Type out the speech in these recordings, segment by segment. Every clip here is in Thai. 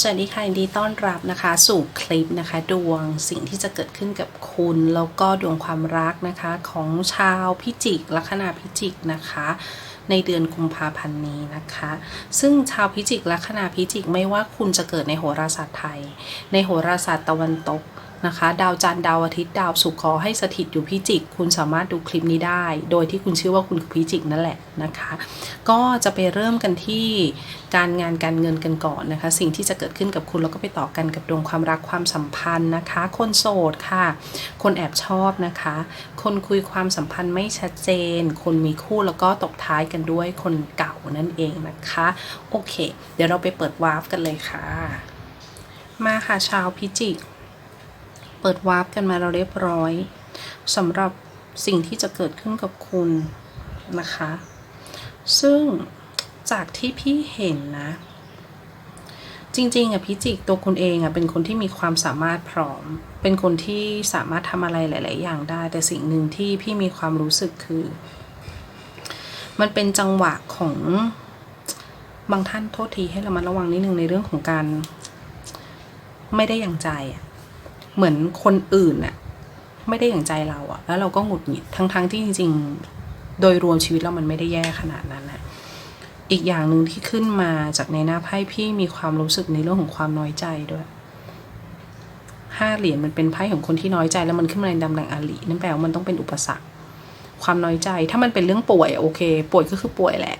สวัสดีค่ะยินดีต้อนรับนะคะ สู่คลิปนะคะ ดวงสิ่งที่จะเกิดขึ้นกับคุณ แล้วก็ดวงความรักนะคะของชาวพิจิกลัคนาพิจิกนะคะ ในเดือนกุมภาพันธ์นี้นะคะ ซึ่งชาวพิจิกลัคนาพิจิกไม่ว่าคุณจะเกิดในโหราศาสตร์ไทย ในโหราศาสตร์ตะวันตก นะคะ ดาวจันทร์ดาวอาทิตย์ดาวศุกร์ขอให้สถิตอยู่พิจิก คุณสามารถดูคลิปนี้ได้ โดยที่คุณเชื่อว่าคุณคือพิจิกนั่นแหละนะคะ ก็จะไปเริ่มกันที่การงานการเงินกันก่อนนะคะ สิ่งที่จะเกิดขึ้นกับคุณแล้วก็ไปต่อกันกับดวงความรักความสัมพันธ์นะคะ คนโสดค่ะ คนแอบชอบนะคะ คนคุยความสัมพันธ์ไม่ชัดเจน คนมีคู่แล้วก็ตกท้ายกันด้วยคนเก่านั่นเองนะคะ โอเค เดี๋ยวเราไปเปิดวาร์ฟกันเลยค่ะ มาค่ะชาวพิจิก ปิดวาร์ปกันมาเราเรียบร้อยสำหรับสิ่งที่จะเกิดขึ้นกับคุณนะคะ ซึ่งจากที่พี่เห็นนะ จริงๆอะพิจิกตัวคุณเองอะเป็นคนที่มีความสามารถพร้อม เป็นคนที่สามารถทำอะไรหลาย ๆ อย่างได้ แต่สิ่งหนึ่งที่พี่มีความรู้สึกคือ มันเป็นจังหวะของบางท่านโทษทีให้เรามาระวังนิดนึงในเรื่องของการ ไม่ได้อย่างใจอะ เหมือนคนอื่นน่ะไม่ได้อย่างใจเราอะแล้วเราก็หงุดหงิดทั้งๆที่จริง ๆ โดยรวมชีวิตเรามันไม่ได้แย่ขนาดนั้นนะอีกอย่างหนึ่งที่ขึ้นมาจากในหน้าไพ่พี่มีความรู้สึกในเรื่องของความน้อยใจด้วยห้าเหรียญมันเป็นไพ่ของคนที่น้อยใจแล้วมันขึ้นมาในตำแหน่งอาลีนั่นแปลว่ามันต้องเป็นอุปสรรค ความน้อยใจถ้ามันเป็นเรื่องป่วยโอเค ป่วยก็คือป่วยแหละ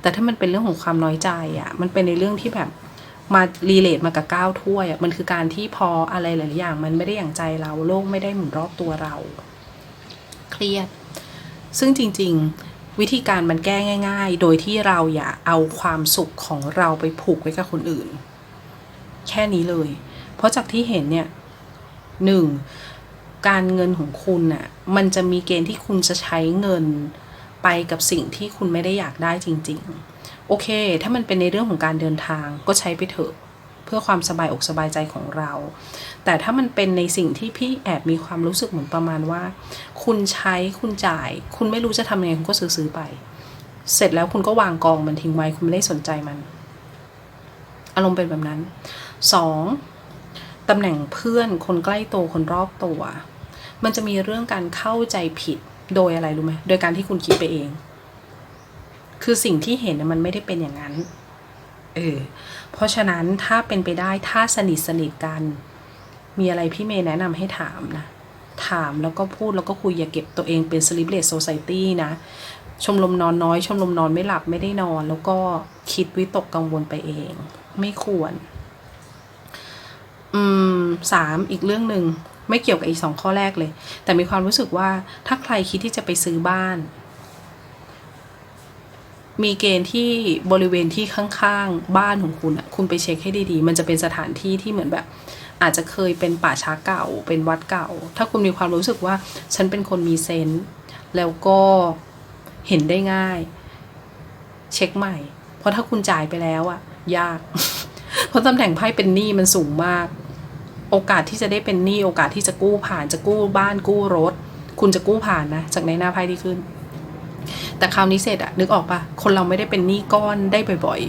แต่ถ้ามันเป็นเรื่องของความน้อยใจอะมันเป็นในเรื่องที่แบบ มารีเลทมากับก้าวถ้วยอะมันคือการที่พออะไรหลายๆอย่าง มันไม่ได้อย่างใจเราโลกไม่ได้หมุนรอบตัวเรา เครียด ซึ่งจริง ๆ วิธีการมันแก้ง่าย ๆ โดยที่เราอย่าเอาความสุขของเราไปผูกไว้กับคนอื่น แค่นี้เลย เพราะจากที่เห็นเนี่ยหนึ่งการเงินของคุณน่ะ มันจะมีเกณฑ์ที่คุณจะใช้เงินไปกับสิ่งที่คุณไม่ได้อยากได้จริง ๆ โอเค ถ้ามันเป็นในเรื่องของการเดินทางก็ใช้ไปเถอะ เพื่อความสบายอกสบายใจของเรา แต่ถ้ามันเป็นในสิ่งที่พี่แอบมีความรู้สึกเหมือนประมาณว่า คุณใช้คุณจ่าย คุณไม่รู้จะทำยังไงคุณก็ซื้อไป เสร็จแล้วคุณก็วางกองมันทิ้งไว้คุณไม่ได้สนใจมัน อารมณ์เป็นแบบนั้นสองตำแหน่งเพื่อนคนใกล้ตัวคนรอบตัว มันจะมีเรื่องการเข้าใจผิดโดยอะไรรู้ไหมโดยการที่คุณคิดไปเอง คือสิ่งที่เห็นมันไม่ได้เป็นอย่างนั้น เออ เพราะฉะนั้นถ้าเป็นไปได้ถ้าสนิทสนิทกัน มีอะไรพี่เมย์แนะนำให้ถามนะ ถามแล้วก็พูดแล้วก็คุยอย่าเก็บตัวเองเป็น sleepless society นะ ชมรมนอนน้อย ชมรมนอนไม่หลับไม่ได้นอน แล้วก็คิดวิตกกังวลไปเอง ไม่ควร อืมสามอีกเรื่องหนึ่งไม่เกี่ยวกับอีกสองข้อแรกเลย แต่มีความรู้สึกว่าถ้าใครคิดที่จะไปซื้อบ้าน มีเกณฑ์ที่บริเวณที่ข้างๆ บ้านของคุณอะคุณไปเช็คให้ดีๆ มันจะเป็นสถานที่ที่เหมือนแบบ อาจจะเคยเป็นป่าช้าเก่า เป็นวัดเก่า ถ้าคุณมีความรู้สึกว่า ฉันเป็นคนมีเซนส์แล้วก็เห็นได้ง่าย เช็คใหม่ เพราะถ้าคุณจ่ายไปแล้วอะ ยาก เพราะตำแหน่งไพ่เป็นหนี้มันสูงมาก โอกาสที่จะได้เป็นหนี้โอกาสที่จะกู้ผ่านจะกู้บ้านกู้รถ คุณจะกู้ผ่านนะจากในหน้าไพ่ที่ขึ้น แต่คราวนี้เสร็จอะนึกออกปะคนเราไม่ได้เป็นหนี้ก้อนได้บ่อย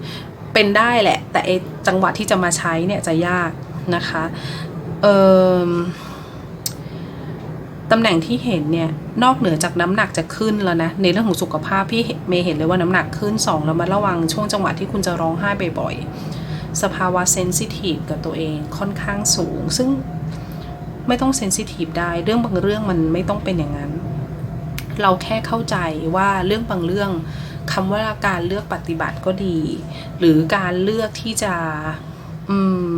ๆ เป็นได้แหละ แต่ไอจังหวะที่จะมาใช้เนี่ยจะยากนะคะเอ่อตำแหน่งที่เห็นเนี่ยนอกเหนือจากน้ำหนักจะขึ้นแล้วนะในเรื่องของสุขภาพพี่เมย์เห็นเลยว่าน้ำหนักขึ้นสองแล้วมาระวังช่วงจังหวะที่คุณจะร้องไห้บ่อยๆสภาวะเซนซิทีฟกับตัวเองค่อนข้างสูง ซึ่งไม่ต้องเซนซิทีฟได้เรื่องบางเรื่องมันไม่ต้องเป็นอย่างนั้น เราแค่เข้าใจว่าเรื่องบางเรื่องคำว่าการเลือกปฏิบัติก็ดี หรือการเลือกที่จะอืม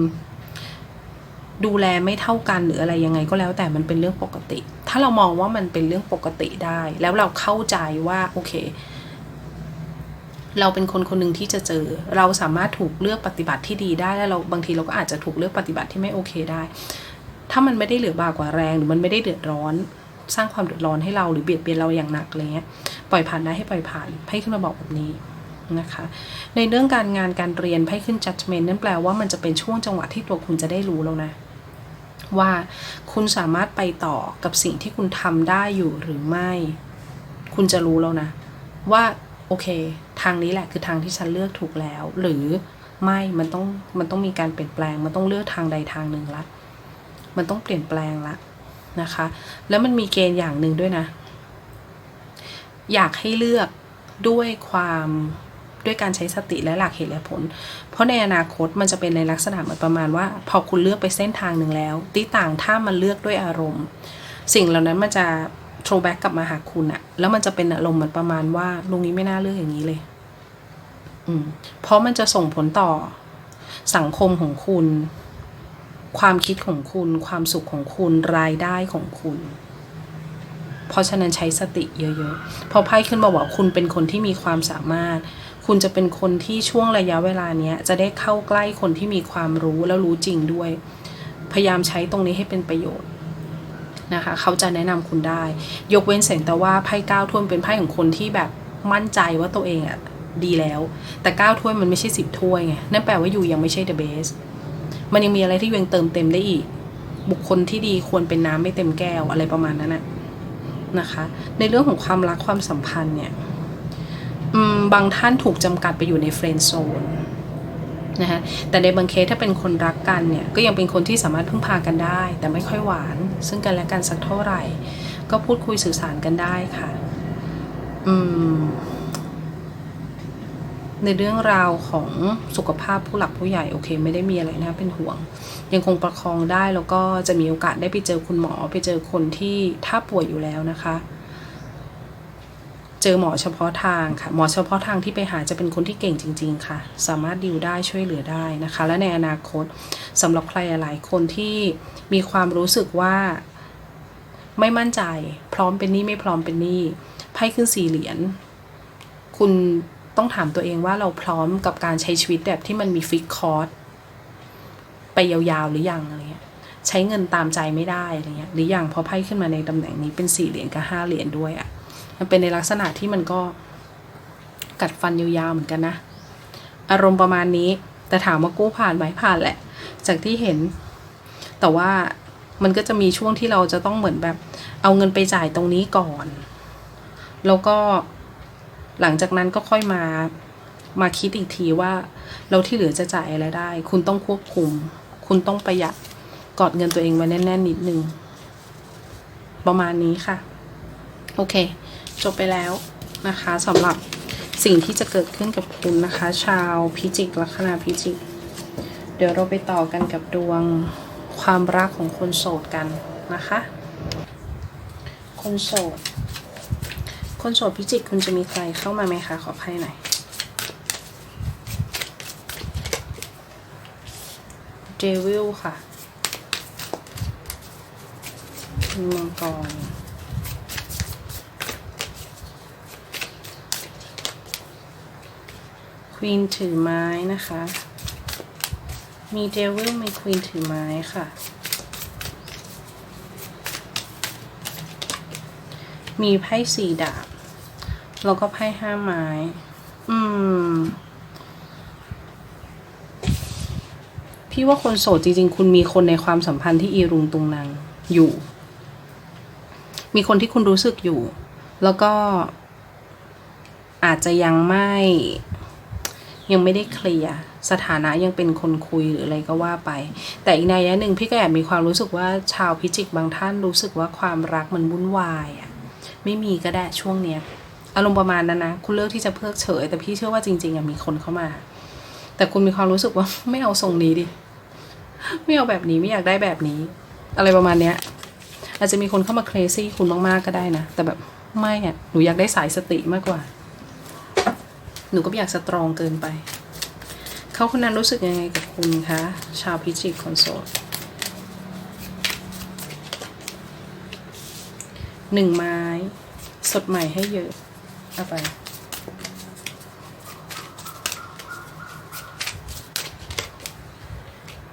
ดูแลไม่เท่ากันหรืออะไรยังไงก็แล้วแต่มันเป็นเรื่องปกติ ถ้าเรามองว่ามันเป็นเรื่องปกติได้ แล้วเราเข้าใจว่าโอเค เราเป็นคนคนหนึ่งที่จะเจอ เราสามารถถูกเลือกปฏิบัติที่ดีได้แล้วเราบางทีเราก็อาจจะถูกเลือกปฏิบัติที่ไม่โอเคได้ ถ้ามันไม่ได้เหลือบากว่าแรงหรือมันไม่ได้เดือดร้อน สร้างความเดือดร้อนให้เราหรือเบียดเบียนเราอย่างหนักอะไรเงี้ยปล่อยผ่านได้ให้ปล่อยผ่านไพ่ขึ้นมาบอกแบบนี้นะคะในเรื่องการงานการเรียนไพ่ขึ้น judgment นั่นแปลว่ามันจะเป็นช่วงจังหวะที่ตัวคุณจะได้รู้แล้วนะว่าคุณสามารถไปต่อกับสิ่งที่คุณทำได้อยู่หรือไม่ คุณจะรู้แล้วนะ ว่าโอเค ทางนี้แหละคือทางที่ฉันเลือกถูกแล้ว หรือไม่มันต้องมันต้องมีการเปลี่ยนแปลง มันต้องเลือกทางใดทางหนึ่งละ มันต้องเปลี่ยนแปลงละ นะคะ แล้วมันมีเกณฑ์อย่างหนึ่งด้วยนะ อยากให้เลือกด้วยความด้วยการใช้สติและหลักเหตุและผล เพราะในอนาคตมันจะเป็นในลักษณะเหมือนประมาณว่า พอคุณเลือกไปเส้นทางหนึ่งแล้วที่ต่างถ้ามันเลือกด้วยอารมณ์ สิ่งเหล่านั้นมันจะ throwback กลับมาหาคุณอะแล้วมันจะเป็นอารมณ์เหมือนประมาณว่าลุงนี้ไม่น่าเลือกอย่างนี้เลย อืม เพราะมันจะส่งผลต่อสังคมของคุณ ความคิดของคุณ ความสุขของคุณรายได้ของคุณ เพราะฉะนั้นใช้สติเยอะๆพอไพ่ขึ้นมาบอกคุณเป็นคนที่มีความสามารถ คุณจะเป็นคนที่ช่วงระยะเวลาเนี้ย จะได้เข้าใกล้คนที่มีความรู้แล้วรู้จริงด้วย พยายามใช้ตรงนี้ให้เป็นประโยชน์นะคะเขาจะแนะนำคุณได้ ยกเว้นเสียงแต่ว่าไพ่เก้าถ้วยเป็นไพ่ของคนที่แบบมั่นใจว่าตัวเองอะดีแล้ว แต่เก้าถ้วยมันไม่ใช่สิบถ้วยไงนั่นแปลว่าอยู่ยังไม่ใช่ the best มันยังมีอะไรที่ยังเติมเต็มได้อีก บุคคลที่ดีควรเป็นน้ำไม่เต็มแก้วอะไรประมาณนั้นนะนะคะ ในเรื่องของความรักความสัมพันธ์เนี่ยบางท่านถูกจำกัดไปอยู่ในเฟรนด์โซนนะคะแต่ในบางเคสถ้าเป็นคนรักกันเนี่ยก็ยังเป็นคนที่สามารถพึ่งพากันได้ แต่ไม่ค่อยหวาน ซึ่งกันและกันสักเท่าไหร่ ก็พูดคุยสื่อสารกันได้ค่ะ อืม ในเรื่องราวของสุขภาพผู้หลักผู้ใหญ่โอเค ไม่ได้มีอะไรนะเป็นห่วง ยังคงประคองได้แล้วก็จะมีโอกาสได้ไปเจอคุณหมอไปเจอคนที่ถ้าป่วยอยู่แล้วนะคะ เจอหมอเฉพาะทางค่ะหมอเฉพาะทางที่ไปหาจะเป็นคนที่เก่งจริง ๆ ค่ะ สามารถดิวได้ช่วยเหลือได้นะคะ และในอนาคตสำหรับใครหลายคนที่มีความรู้สึกว่าไม่มั่นใจ พร้อมเป็นนี่ไม่พร้อมเป็นนี่ไพ่ขึ้นสี่เหรียญคุณ ต้องถามตัวเองว่าเราพร้อมกับการใช้ชีวิตแบบที่มันมีฟิกคอร์สไปยาวๆหรือยังอะไรเงี้ยใช้เงินตามใจไม่ได้อะไรเงี้ยหรือยังพราะไพ่ขึ้นมาในตำแหน่งนี้เป็นสี่เหรียญกับห้าเหรียญด้วยอะ่ะมันเป็นในลักษณะที่มันก็กัดฟันยาวๆเหมือนกันนะ อารมณ์ประมาณนี้ แต่ถามว่ากู้ผ่านไหมผ่านแหละ จากที่เห็น แต่ว่ามันก็จะมีช่วงที่เราจะต้องเหมือนแบบ เอาเงินไปจ่ายตรงนี้ก่อน แล้วก็ หลังจากนั้นก็ค่อยมามาคิดอีกทีว่า เราที่เหลือจะจ่ายอะไรได้ คุณต้องควบคุม คุณต้องประหยัดกอดเงินตัวเองไว้แน่นๆนิดนึง ประมาณนี้ค่ะ โอเค จบไปแล้วนะคะสำหรับสิ่งที่จะเกิดขึ้นกับคุณนะคะ ชาวพิจิกลัคนาพิจิก เดี๋ยวเราไปต่อกันกับดวงความรักของคนโสดกันนะคะ คนโสด คนโสดพิจิกคุณจะมีใครเข้ามาไหมคะ ขอไพ่หน่อยเดวิลค่ะมีมังกรควีนถือไม้นะคะ มีเดวิลมีควีนถือไม้ค่ะ มีไพ่สี่ดาบ แล้วก็ไพ่ห้าไม้ อืม พี่ว่าคนโสดจริง ๆ คุณมีคนในความสัมพันธ์ที่อีรุงตุงนางอยู่ มีคนที่คุณรู้สึกอยู่ แล้วก็อาจจะยังไม่ ยังไม่ได้เคลียร์สถานะยังเป็นคนคุยหรืออะไรก็ว่าไป แต่อีกในยะหนึ่งพี่ก็แอบมีความรู้สึกว่าชาวพิจิกบางท่านรู้สึกว่าความรักมันวุ่นวายอะ ไม่มีก็ได้ช่วงเนี้ยอารมณ์ประมาณนั้นนะคุณเลือกที่จะเพิกเฉย แต่พี่เชื่อว่าจริง ๆอะมีคนเข้ามา แต่คุณมีความรู้สึกว่าไม่เอาทรงนี้ดิไม่เอาแบบนี้ไม่อยากได้แบบนี้ อะไรประมาณเนี้ย อาจจะมีคนเข้ามาเครซี่คุณมาก ๆ ก็ได้นะ แต่แบบไม่อะหนูอยากได้สายสติมากกว่า หนูก็ไม่อยากสตรองเกินไป เขาคนนั้นรู้สึกยังไงกับคุณคะ ชาวพิจิกคนโสด หนึ่งไม้ สดใหม่ให้เยอะ เอาไป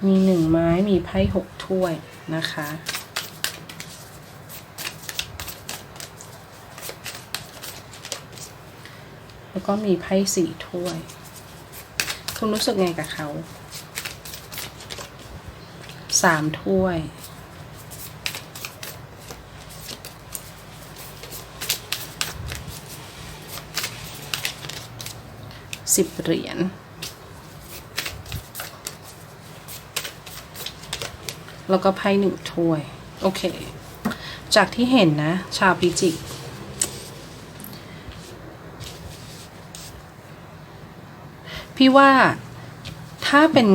มีหนึ่งไม้มีไพ่หกถ้วยนะคะ แล้วก็มีไพ่สี่ถ้วย คุณรู้สึกไงกับเขาสามถ้วย สิบเหรียญแล้วก็ไพ่หนึ่งถ้วย โอเค จากที่เห็นนะ ชาวพิจิก พี่ว่าถ้าเป็น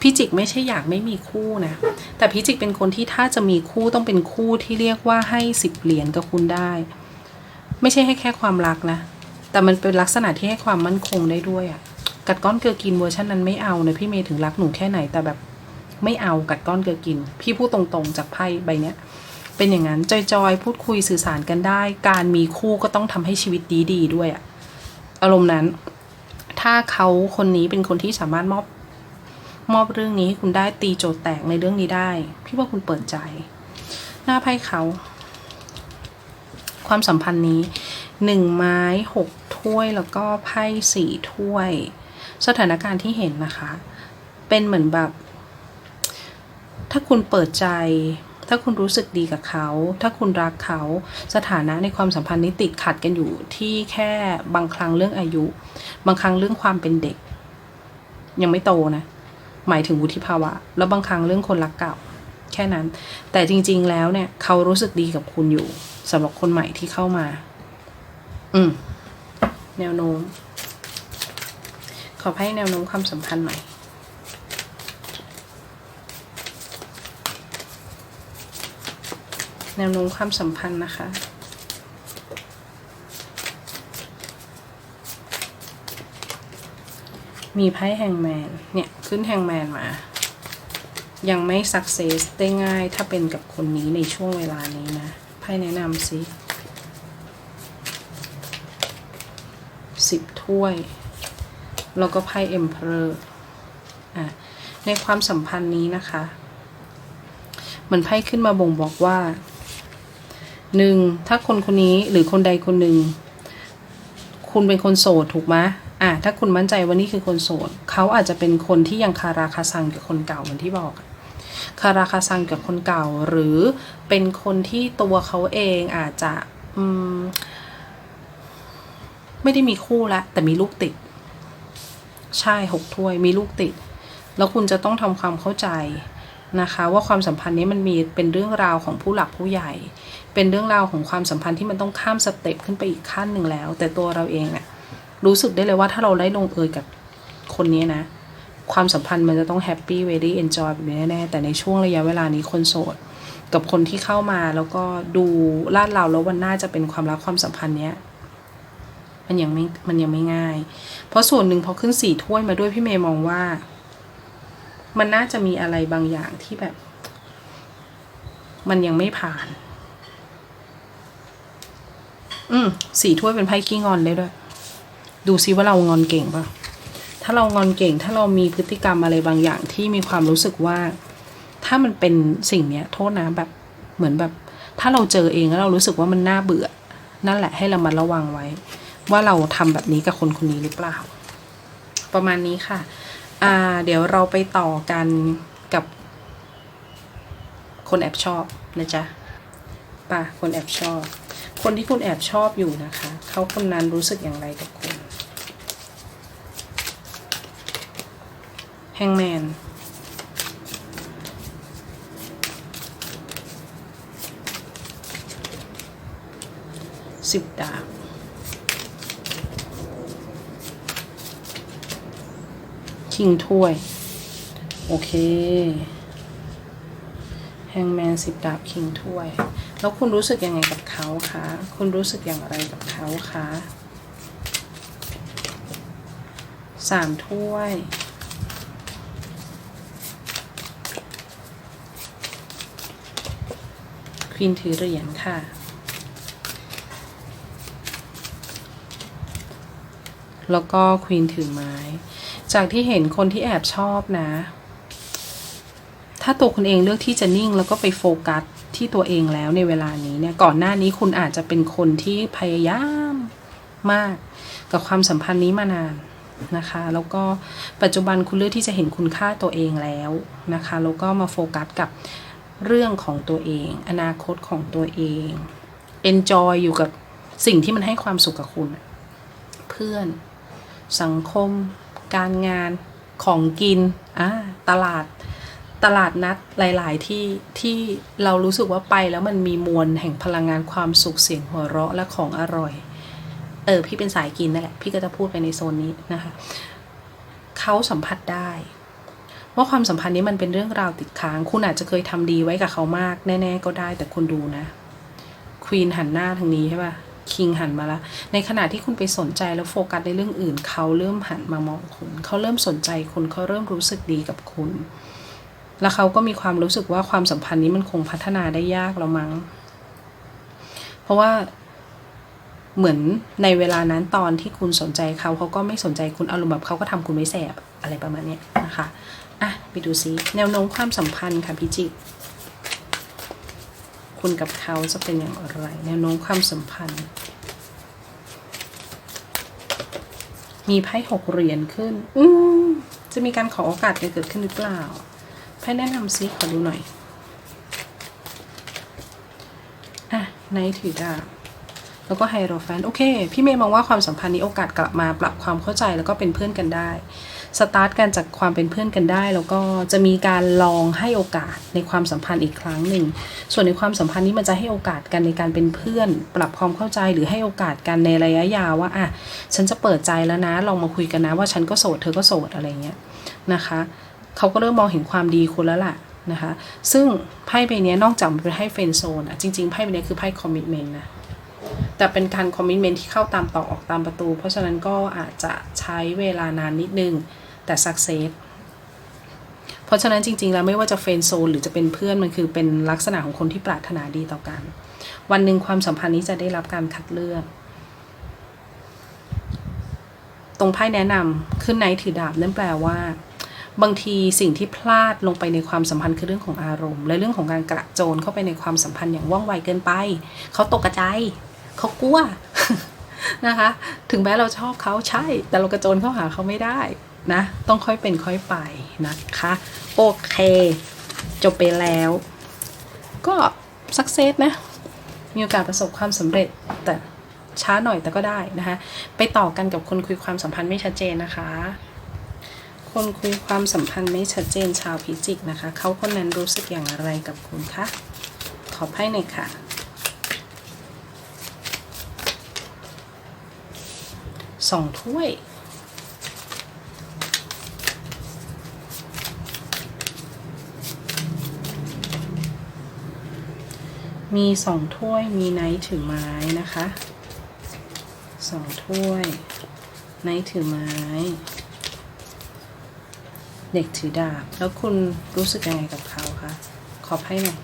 พิจิกไม่ใช่อยากไม่มีคู่นะ แต่พิจิกเป็นคนที่ถ้าจะมีคู่ต้องเป็นคู่ที่เรียกว่าให้สิบเหรียญกับคุณได้ ไม่ใช่ให้แค่ความรักนะ แต่มันเป็นลักษณะที่ให้ความมั่นคงได้ด้วยอะ่ะ กัดก้อนเกลือกินเวอร์ชันนั้นไม่เอานะพี่เมย์ถึงรักหนูแค่ไหนแต่แบบไม่เอากัดก้อนเกลือกิน พี่พูดตรงๆจากไพ่ใบเนี้ยเป็นอย่างนั้นจอยๆ พูดคุยสื่อสารกันได้ การมีคู่ก็ต้องทำให้ชีวิตดีๆด้วยอะอารมณ์นั้น ถ้าเขาคนนี้เป็นคนที่สามารถมอบมอบเรื่องนี้ให้คุณได้ตีโจทย์แตกในเรื่องนี้ได้ พี่ว่าคุณเปิดใจ หน้าไพ่เขา ความสัมพันธ์นี้ หนึ่งไม้หกถ้วยแล้วก็ไพ่สี่ถ้วย สถานการณ์ที่เห็นนะคะ เป็นเหมือนแบบ ถ้าคุณเปิดใจ ถ้าคุณรู้สึกดีกับเขา ถ้าคุณรักเขา สถานะในความสัมพันธ์นี้ติดขัดกันอยู่ที่แค่บางครั้งเรื่องอายุ บางครั้งเรื่องความเป็นเด็ก ยังไม่โตนะ หมายถึงวุฒิภาวะ แล้วบางครั้งเรื่องคนรักเก่า แค่นั้น แต่จริง ๆ แล้วเนี่ยเขารู้สึกดีกับคุณอยู่สำหรับคนใหม่ที่เข้ามา อืม แนวโน้ม ขอให้แนวโน้มความสัมพันธ์ใหม่แนวโน้มความสัมพันธ์นะคะ มีไพ่แฮงแมน เนี่ย ขึ้นแฮงแมนมา ยังไม่สักเซสได้ง่ายถ้าเป็นกับคนนี้ในช่วงเวลานี้นะ ไพ่แนะนำสิ สิบถ้วย แล้วก็ไพ่เอ็มเพอร์อะในความสัมพันธ์นี้นะคะเหมือนไพ่ขึ้นมาบ่งบอกว่าหนึ่งถ้าคนคนนี้หรือคนใดคนหนึ่ง คุณเป็นคนโสดถูกไหมอะถ้าคุณมั่นใจว่านี่คือคนโสดเขาอาจจะเป็นคนที่ยังคาราคาซังกับคนเก่าเหมือนที่บอก คาราคาซังกับคนเก่า หรือเป็นคนที่ตัวเขาเองอาจจะอืม ไม่ได้มีคู่ละแต่มีลูกติด ใช่หกถ้วยมีลูกติด แล้วคุณจะต้องทำความเข้าใจนะคะ ว่าความสัมพันธ์นี้มันมีเป็นเรื่องราวของผู้หลักผู้ใหญ่ เป็นเรื่องราวของความสัมพันธ์ที่มันต้องข้ามสเต็ปขึ้นไปอีกขั้นหนึ่งแล้ว แต่ตัวเราเองอะรู้สึกได้เลยว่าถ้าเราได้ลงเอยกับคนนี้นะ ความสัมพันธ์มันจะต้องแฮปปี้เวดี้เอนจอยแบบนี้แน่แต่ในช่วงระยะเวลานี้คนโสดกับคนที่เข้ามาแล้วก็ดูลาดเราแล้ววันหน้าจะเป็นความรักความสัมพันธ์เนี้ย มันยังไม่มันยังไม่ง่าย เพราะส่วนหนึ่งพอขึ้นสี่ถ้วยมาด้วยพี่เมย์มองว่า มันน่าจะมีอะไรบางอย่างที่แบบ มันยังไม่ผ่าน อืมสี่ถ้วยเป็นไพ่ขี้งอนเลยด้วย ดูซิว่าเรางอนเก่งปะถ้าเรางอนเก่ง ถ้าเรามีพฤติกรรมอะไรบางอย่างที่มีความรู้สึกว่า ถ้ามันเป็นสิ่งเนี้ย โทษนะแบบเหมือนแบบ ถ้าเราเจอเองแล้วเรารู้สึกว่ามันน่าเบื่อ นั่นแหละให้เรามาระวังไว้ ว่าเราทำแบบนี้กับคนคนนี้หรือเปล่า ประมาณนี้ค่ะ อ่า เดี๋ยวเราไปต่อกันกับ คนแอบชอบนะจ๊ะป่ะคนแอบชอบ คนที่คุณแอบชอบอยู่นะคะ เขาคนนั้นรู้สึกอย่างไรกับคุณแฮงแมนสิบดาบ คิงถ้วย โอเคแฮงแมนสิบดาบคิงถ้วย แล้วคุณรู้สึกยังไงกับเขาคะ คุณรู้สึกอย่างไรกับเขาคะสามถ้วย ควีนถือเหรียญค่ะ แล้วก็ควีนถือไม้ จากที่เห็นคนที่แอบชอบนะ ถ้าตัวคุณเองเลือกที่จะนิ่งแล้วก็ไปโฟกัสที่ตัวเองแล้วในเวลานี้เนี่ย ก่อนหน้านี้คุณอาจจะเป็นคนที่พยายามมาก กับความสัมพันธ์นี้มานานนะคะ แล้วก็ปัจจุบันคุณเลือกที่จะเห็นคุณค่าตัวเองแล้วนะคะ แล้วก็มาโฟกัสกับเรื่องของตัวเอง อนาคตของตัวเอง enjoy อยู่กับสิ่งที่มันให้ความสุขกับคุณ เพื่อน สังคม การงานของกินอ่าตลาดตลาดนัดหลาย ๆ ที่ที่เรารู้สึกว่าไปแล้วมันมีมวลแห่งพลังงานความสุขเสียงหัวเราะและของอร่อย เออพี่เป็นสายกินนั่นแหละ พี่ก็จะพูดไปในโซนนี้นะคะเขาสัมผัสได้ ว่าความสัมพันธ์นี้มันเป็นเรื่องราวติดค้าง คุณอาจจะเคยทำดีไว้กับเขามาก แน่ ๆ ก็ได้แต่คุณดูนะควีนหันหน้าทางนี้ใช่ป่ะ คิงหันมาล้วในขณะที่คุณไปสนใจแล้วโฟกัสในเรื่องอื่น เขาเริ่มหันมามองคุณเขาเริ่มสนใจคุณเขาเริ่มรู้สึกดีกับคุณ แล้วเขาก็มีความรู้สึกว่าความสัมพันธ์นี้มันคงพัฒนาได้ยากแล้วมั้ง เพราะว่าเหมือนในเวลานั้นตอนที่คุณสนใจเขาเขาก็ไม่สนใจคุณอารมณ์แบบเขาก็ทำคุณไม่แสบอะไรประมาณนี้นะคะอะไปดูซิแนวโน้มความสัมพันธ์ค่ะพี่จิก คุณกับเขาจะเป็นอย่างไร แนวโน้มความสัมพันธ์ มีไพ่หกเหรียญขึ้น อืจะมีการขอโอกาสเกิดขึ้นหรือเปล่าไพ่แนะนำซิขอดูหน่อย อะในถือดาบแล้วก็ไฮโรแฟน โอเค พี่เมย์มองว่าความสัมพันธ์นี้โอกาสกลับมาปรับความเข้าใจแล้วก็เป็นเพื่อนกันได้ สตาร์ทกันจากความเป็นเพื่อนกันได้ แล้วก็จะมีการลองให้โอกาสในความสัมพันธ์อีกครั้งหนึ่ง ส่วนในความสัมพันธ์นี้มันจะให้โอกาสกันในการเป็นเพื่อน ปรับความเข้าใจหรือให้โอกาสกันในระยะยาวว่าอะฉันจะเปิดใจแล้วนะ ลองมาคุยกันนะว่าฉันก็โสดเธอก็โสดอะไรเงี้ยนะคะเขาก็เริ่มมองเห็นความดีคุณแล้วล่ะนะคะ ซึ่งไพ่ใบนี้นอกจากมันเป็นให้เฟนโซนอะจริงๆไพ่ใบนี้คือไพ่คอมมิชเมนต์นะ แต่เป็นการคอมมิชเมนที่เข้าตามต่อออกตามประตู เพราะฉะนั้นก็อาจจะใช้เวลานานนิดนึง แต่สักเซสเพราะฉะนั้นจริง ๆ แล้วไม่ว่าจะเฟรนโซนหรือจะเป็นเพื่อนมันคือเป็นลักษณะของคนที่ปรารถนาดีต่อกัน วันหนึ่งความสัมพันธ์นี้จะได้รับการคัดเลือก ตรงไพ่แนะนำขึ้นในถือดาบนั่นแปลว่า บางทีสิ่งที่พลาดลงไปในความสัมพันธ์คือเรื่องของอารมณ์ และเรื่องของการกระโจนเข้าไปในความสัมพันธ์อย่างว่องไวเกินไป เขาตกกระจ เขากลัวนะคะ ถึงแม้เราชอบเขาใช่ แต่เรากระโจนเข้าหาเขาไม่ได้นะ ต้องค่อยเป็นค่อยไปนะคะ โอเค จบไปแล้ว ก็สักเซสนะ มีโอกาสประสบความสำเร็จแต่ช้าหน่อยแต่ก็ได้นะคะ ไปต่อกันกับคนคุยความสัมพันธ์ไม่ชัดเจนนะคะ คนคุยความสัมพันธ์ไม่ชัดเจนชาวพิจิกนะคะ เขาคนนั้นรู้สึกอย่างไรกับคุณคะ ขอไพ่หน่อยค่ะ สองถ้วย มีสองถ้วยมีไนท์ถือไม้นะคะสองถ้วย ไนท์ถือไม้ เด็กถือดาบ แล้วคุณรู้สึกยังไงกับเขาคะขอให้หน่อย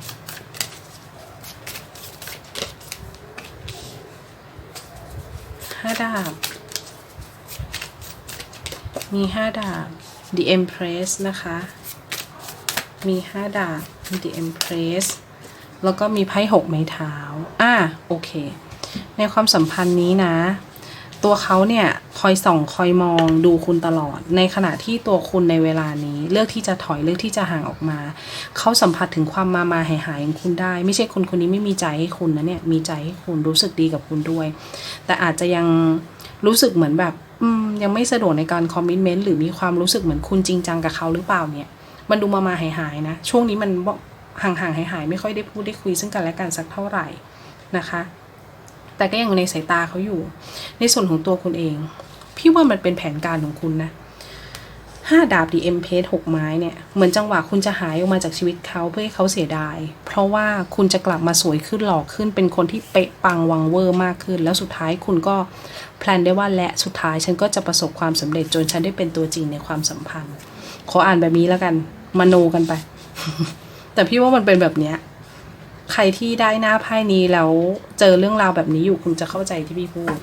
ห้าดาบ มีห้าดาบ The Empress นะคะ มีห้าดาบ The Empress แล้วก็มีไพ่หกไม้เท้า อะโอเค ในความสัมพันธ์นี้นะ ตัวเขาเนี่ยคอยส่องคอยมองดูคุณตลอด ในขณะที่ตัวคุณในเวลานี้ เลือกที่จะถอยเลือกที่จะห่างออกมา เขาสัมผัสถึงความมามาหายหายของคุณได้ ไม่ใช่คนคนนี้ไม่มีใจให้คุณนะเนี่ย มีใจให้คุณรู้สึกดีกับคุณด้วย แต่อาจจะยัง รู้สึกเหมือนแบบยังไม่สะดวกในการคอมมิชเมนต์หรือมีความรู้สึกเหมือนคุณจริงจังกับเขาหรือเปล่าเนี่ย มันดูมามาหายหายนะ ช่วงนี้มันห่างห่างหายหายไม่ค่อยได้พูดได้คุยซึ่งกันและกันสักเท่าไหร่นะคะ แต่ก็ยังในสายตาเขาอยู่ ในส่วนของตัวคุณเอง พี่ว่ามันเป็นแผนการของคุณนะ ห้าดาบดีเอ็มเพหกไม้เนี่ย เหมือนจังหวะคุณจะหายออกมาจากชีวิตเขาเพื่อให้เขาเสียดาย เพราะว่าคุณจะกลับมาสวยขึ้นหล่อขึ้นเป็นคนที่เป๊ะปังวังเวอร์มากขึ้น แล้วสุดท้ายคุณก็แพลนได้ว่าและสุดท้ายฉันก็จะประสบความสำเร็จจนฉันได้เป็นตัวจริงในความสัมพันธ์ ขออ่านแบบนี้แล้วกันมโนกันไป แต่พี่ว่ามันเป็นแบบเนี้ยใครที่ได้หน้าไพ่นี้แล้วเจอเรื่องราวแบบนี้อยู่คุณจะเข้าใจที่พี่พูด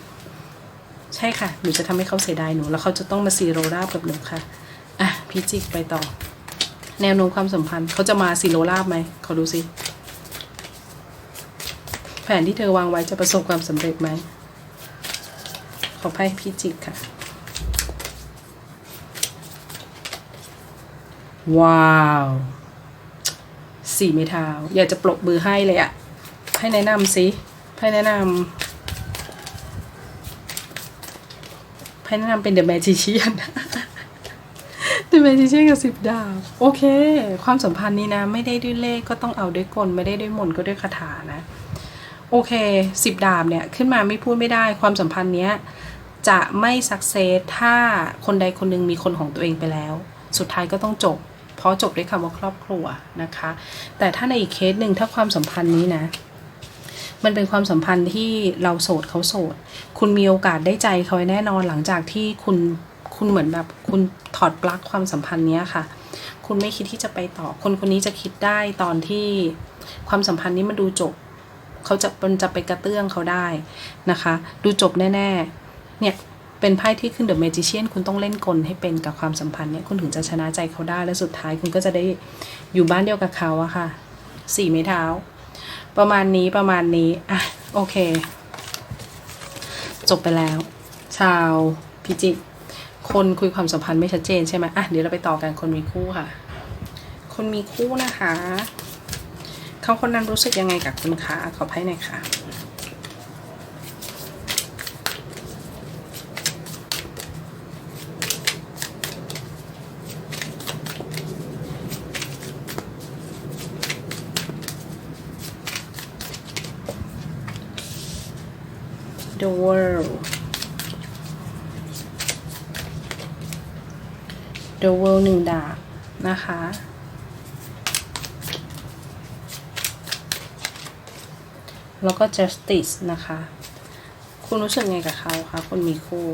ใช่ค่ะ หนูจะทำให้เขาเสียดายหนู แล้วเขาจะต้องมาซีโรราบกับหนูค่ะ อะพิจิกไปต่อ แนวโน้มความสัมพันธ์เขาจะมาซีโรราบไหมเขาดูสิแผนที่เธอวางไว้จะประสบความสำเร็จไหม ขอไพ่พิจิกค่ะ ว้าวสี่ไม้เท้า อยากจะปรบมือให้เลยอะให้แนะนำสิให้แนะนำให้แนะนำเป็นเดอะแมจิเชียน แต่เมจิเชียนกับสิบดาบ โอเค ความสัมพันธ์นี้นะ ไม่ได้ด้วยเลขก็ต้องเอาด้วยกล ไม่ได้ด้วยมนก็ด้วยคาถานะ โอเคสิบดาบเนี่ย ขึ้นมาไม่พูดไม่ได้ ความสัมพันธ์เนี้ยจะไม่สักเซสถ้าคนใดคนหนึงมีคนของตัวเองไปแล้ว สุดท้ายก็ต้องจบ เพราะจบด้วยคำว่าครอบครัวนะคะ แต่ถ้าในอีกเคสหนึ่งถ้าความสัมพันธ์นี้นะมันเป็นความสัมพันธ์ที่เราโสดเขาโสด คุณมีโอกาสได้ใจเขาแน่นอนหลังจากที่คุณ คุณเหมือนแบบคุณถอดปลั๊กความสัมพันธ์เนี้ยค่ะ คุณไม่คิดที่จะไปต่อ คนคนนี้จะคิดได้ตอนที่ความสัมพันธ์นี้มันดูจบ เขาจะมันจะไปกระเตื้องเขาได้นะคะ ดูจบแน่ ๆ เนี่ยเป็นไพ่ที่ขึ้นเดอะเมจิเชียนคุณต้องเล่นกลให้เป็นกับความสัมพันธ์เนี่ยคุณถึงจะชนะใจเขาได้และสุดท้ายคุณก็จะได้อยู่บ้านเดียวกับเขาอะค่ะสี่ไม้เท้า ประมาณนี้ประมาณนี้อะโอเค จบไปแล้ว ชาวพิจิก คนคุยความสัมพันธ์ไม่ชัดเจนใช่ไหมอะเดี๋ยวเราไปต่อกันคนมีคู่ค่ะ คนมีคู่นะคะเขาคนนั้นรู้สึกยังไงกับคุณคะขอไพ่หน่อยค่ะ the world the world หนึ่งดาบนะคะ แล้วก็ justice นะคะ คุณรู้สึกไงกับเขาคะคุณมีคู่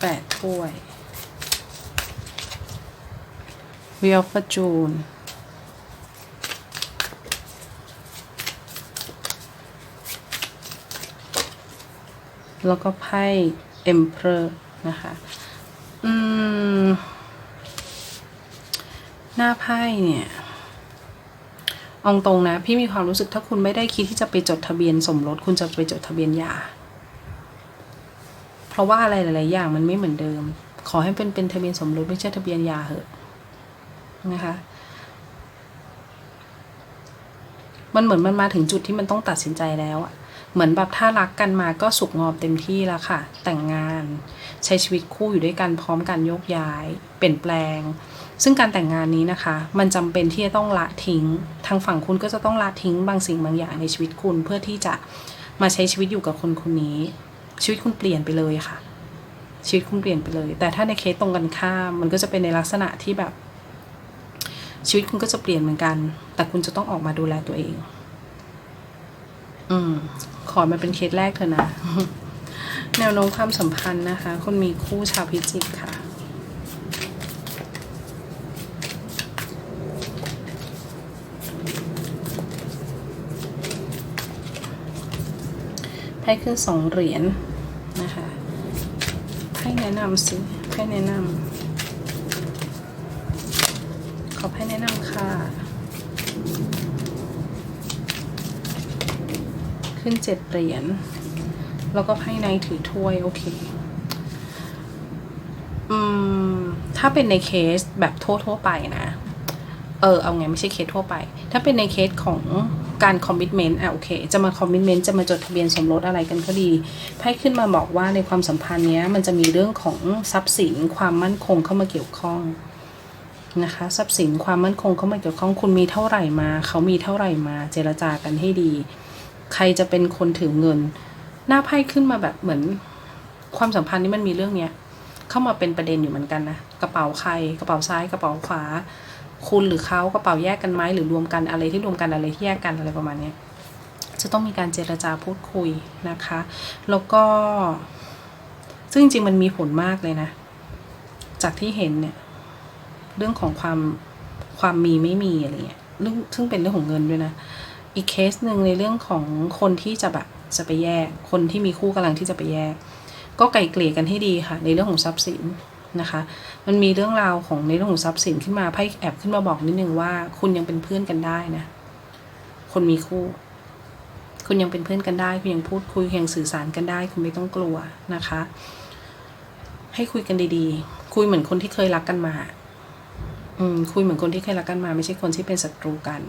แปดถ้วย Wheel of Fortune แล้วก็ไพ่ Emperor นะคะอืมหน้าไพ่เนี่ยองตรงนะ พี่มีความรู้สึกถ้าคุณไม่ได้คิดที่จะไปจดทะเบียนสมรสคุณจะไปจดทะเบียนหย่า เพราะว่าอะไรหลาย ๆ อย่างมันไม่เหมือนเดิม ขอให้เป็นเป็นทะเบียนสมรสไม่ใช่ทะเบียนหย่าเหอะนะคะมันเหมือนมันมาถึงจุดที่มันต้องตัดสินใจแล้วอะ เหมือนแบบถ้ารักกันมาก็สุกงอมเต็มที่แล้วค่ะ แต่งงาน ใช้ชีวิตคู่อยู่ด้วยกันพร้อมกันโยกย้าย เปลี่ยนแปลง ซึ่งการแต่งงานนี้นะคะ มันจำเป็นที่จะต้องละทิ้ง ทางฝั่งคุณก็จะต้องละทิ้งบางสิ่งบางอย่างในชีวิตคุณเพื่อที่จะมาใช้ชีวิตอยู่กับคนคนนี้ ชีวิตคุณเปลี่ยนไปเลยค่ะ ชีวิตคุณเปลี่ยนไปเลย แต่ถ้าในเคสตรงกันข้าม มันก็จะเป็นในลักษณะที่แบบ ชีวิตคุณก็จะเปลี่ยนเหมือนกัน แต่คุณจะต้องออกมาดูแลตัวเอง อืม ขอมาเป็นเคสแรกเถอะนะ แนวโน้มความสัมพันธ์นะคะคนมีคู่ชาวพิจิกค่ะไพ่ขึ้นสองเหรียญนะคะไพ่แนะนำสิไพ่แนะนำ ขอไพ่แนะนำค่ะ ขึ้นเจ็ดเหรียญ แล้วก็ไพ่ในถือถ้วย โอเค อืม ถ้าเป็นในเคสแบบทั่วๆไปนะ เออ เอาไงไม่ใช่เคสทั่วไป ถ้าเป็นในเคสของการคอมมิชเมนต์อะโอเค จะมาคอมมิชเมนต์จะมาจดทะเบียนสมรสอะไรกันก็ดีไพ่ขึ้นมาบอกว่าในความสัมพันธ์เนี้ย มันจะมีเรื่องของทรัพย์สินความมั่นคงเข้ามาเกี่ยวข้องนะคะทรัพย์สินความมั่นคงเข้ามาเกี่ยวข้องคุณมีเท่าไหร่มา เขามีเท่าไหร่มา เจรจากันให้ดี ใครจะเป็นคนถือเงิน หน้าไพ่ขึ้นมาแบบเหมือน ความสัมพันธ์นี้มันมีเรื่องเนี้ยเข้ามาเป็นประเด็นอยู่เหมือนกันนะกระเป๋าใครกระเป๋าซ้ายกระเป๋าขวา คุณหรือเขากระเป๋าแยกกันไหมหรือรวมกันอะไรที่รวมกันอะไรที่แยกกันอะไรประมาณเนี้ยจะต้องมีการเจรจาพูดคุยนะคะ แล้วก็ ซึ่งจริงมันมีผลมากเลยนะ จากที่เห็นเนี่ยเรื่องของความความมีไม่มีอะไรเงี้ยซึ่งเป็นเรื่องของเงินด้วยนะ อีกเคสหนึ่งในเรื่องของคนที่จะแบบจะไปแยก คนที่มีคู่กำลังที่จะไปแยก ก็ไกลเกลี่ยกันให้ดีค่ะ ในเรื่องของทรัพย์สินนะคะ มันมีเรื่องราวของในเรื่องของทรัพย์สินขึ้นมาไพ่แอบขึ้นมาบอกนิดนึงว่า คุณยังเป็นเพื่อนกันได้นะ คนมีคู่ คุณยังเป็นเพื่อนกันได้ คุณยังพูดคุยยังสื่อสารกันได้ คุณไม่ต้องกลัวนะคะ ให้คุยกันดีๆ คุยเหมือนคนที่เคยรักกันมา อืมคุยเหมือนคนที่เคยรักกันมา ไม่ใช่คนที่เป็นศัตรูกัน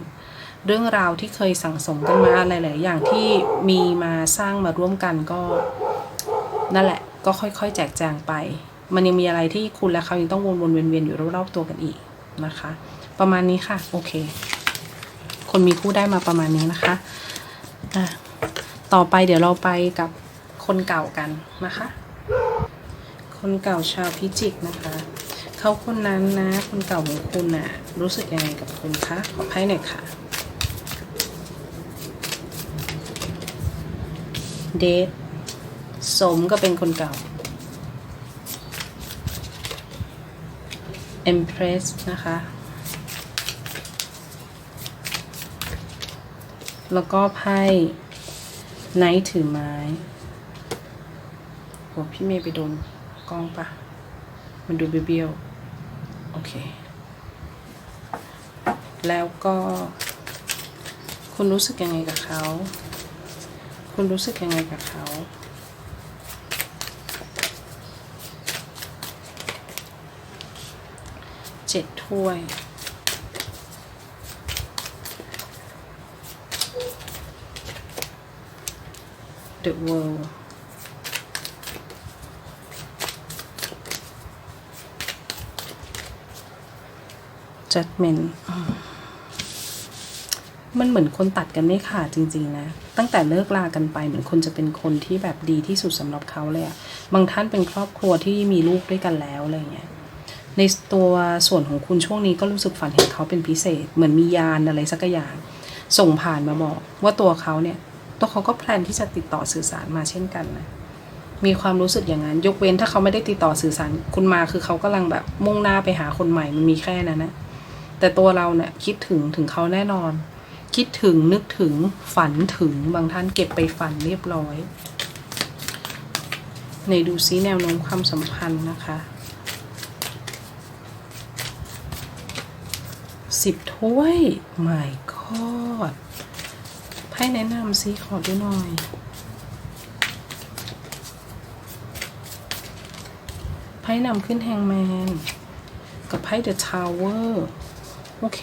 เรื่องราวที่เคยสั่งสมกันมาหลายๆอย่างที่มีมาสร้างมาร่วมกันก็นั่นแหละ ก็ค่อยๆ แจกแจงไป มันยังมีอะไรที่คุณและเขายังต้องวนๆเวียนๆอยู่รอบๆตัวกันอีกนะคะ ประมาณนี้ค่ะ โอเค คนมีคู่ได้มาประมาณนี้นะคะอะต่อไปเดี๋ยวเราไปกับคนเก่ากันนะคะ คนเก่าชาวพิจิกนะคะเขาคนนั้นนะ คนเก่าของคุณน่ะ รู้สึกยังไงกับคุณคะขอไพ่หน่อยค่ะ เดทสมก็เป็นคนเก่า Empress นะคะ แล้วก็ไพ่ไนท์ถือไม้โหพี่เมย์ไปโดนกล้องปะมันดูเบี้ยวๆโอเค แล้วก็ คุณรู้สึกยังไงกับเขา คุณรู้สึกยังไงกับเขา เจ็ดถ้วย The World จัดเมน มันเหมือนคนตัดกันไม่ขาดจริง ๆ นะ ตั้งแต่เลิกลากันไปเหมือนคนจะเป็นคนที่แบบดีที่สุดสำหรับเขาเลยอะบางท่านเป็นครอบครัวที่มีลูกด้วยกันแล้วอะไรเงี้ยในตัวส่วนของคุณช่วงนี้ก็รู้สึกฝันเห็นเขาเป็นพิเศษ เหมือนมียานอะไรสักอย่าง ส่งผ่านมาบอกว่าตัวเขาเนี่ยตัวเขาก็แพลนที่จะติดต่อสื่อสารมาเช่นกันนะมีความรู้สึกอย่างนั้น ยกเว้นถ้าเขาไม่ได้ติดต่อสื่อสารคุณมาคือเขากำลังแบบมุ่งหน้าไปหาคนใหม่มันมีแค่นั้นนะแต่ตัวเราเนี่ยคิดถึงถึงเขาแน่นอน คิดถึงนึกถึงฝันถึงบางท่านเก็บไปฝันเรียบร้อย ในดูซิแนวโน้มความสัมพันธ์นะคะสิบถ้วย my god ไพ่แนะนำซิขอดูหน่อย ไพ่นำขึ้นแฮงแมน กับไพ่เดอะทาวเวอร์ โอเค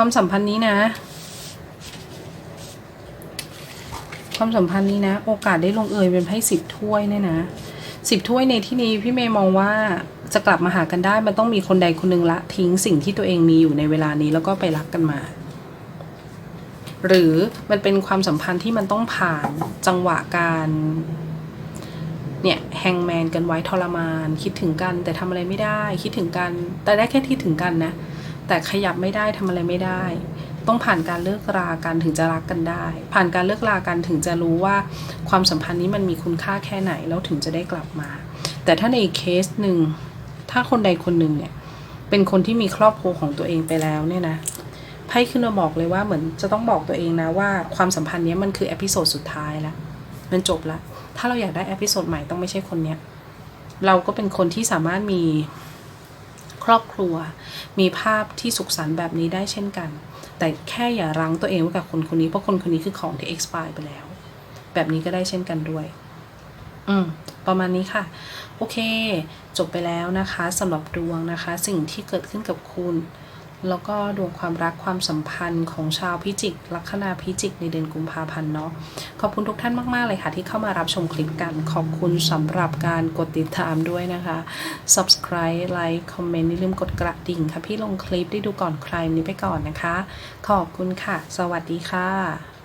ความสัมพันธ์นี้นะ ความสัมพันธ์นี้นะ โอกาสได้ลงเอยเป็นไพ่สิบถ้วยเนี่ยนะสิบถ้วยในที่นี้พี่เมย์มองว่าจะกลับมาหากันได้ มันต้องมีคนใดคนหนึ่งละทิ้งสิ่งที่ตัวเองมีอยู่ในเวลานี้แล้วก็ไปรักกันมา หรือมันเป็นความสัมพันธ์ที่มันต้องผ่านจังหวะการเนี่ยแฮงแมนกันไว้ทรมาน คิดถึงกันแต่ทำอะไรไม่ได้ คิดถึงกันแต่ได้แค่คิดถึงกันนะ แต่ขยับไม่ได้ทำอะไรไม่ได้ ต้องผ่านการเลิกรากันถึงจะรักกันได้ ผ่านการเลิกรากันถึงจะรู้ว่าความสัมพันธ์นี้มันมีคุณค่าแค่ไหนแล้วถึงจะได้กลับมา แต่ถ้าในอีกเคสหนึ่งถ้าคนใดคนหนึ่งเนี่ยเป็นคนที่มีครอบครัวของตัวเองไปแล้วเนี่ยนะไพ่ขึ้นมาบอกเลยว่าเหมือนจะต้องบอกตัวเองนะว่าความสัมพันธ์นี้มันคือเอพิโซดสุดท้ายแล้วมันจบละถ้าเราอยากได้เอพิโซดใหม่ต้องไม่ใช่คนเนี้ยเราก็เป็นคนที่สามารถมี รอบครัว มีภาพที่สุขสันต์แบบนี้ได้เช่นกัน แต่แค่อย่ารั้งตัวเองไว้กับคนคนนี้เพราะคนคนนี้คือของที่ expire ไปแล้ว แบบนี้ก็ได้เช่นกันด้วย อืมประมาณนี้ค่ะ โอเค จบไปแล้วนะคะสำหรับดวงนะคะ สิ่งที่เกิดขึ้นกับคุณ แล้วก็ดวงความรักความสัมพันธ์ของชาวพิจิก ลัคนาพิจิกในเดือนกุมภาพันธ์เนาะขอบคุณทุกท่านมาก ๆ เลยค่ะที่เข้ามารับชมคลิปกัน ขอบคุณสำหรับการกดติดตามด้วยนะคะ subscribe like comment อย่าลืมกดกระดิ่งค่ะ พี่ลงคลิปได้ดูก่อนใครวันนี้ไปก่อนนะคะ ขอบคุณค่ะ สวัสดีค่ะ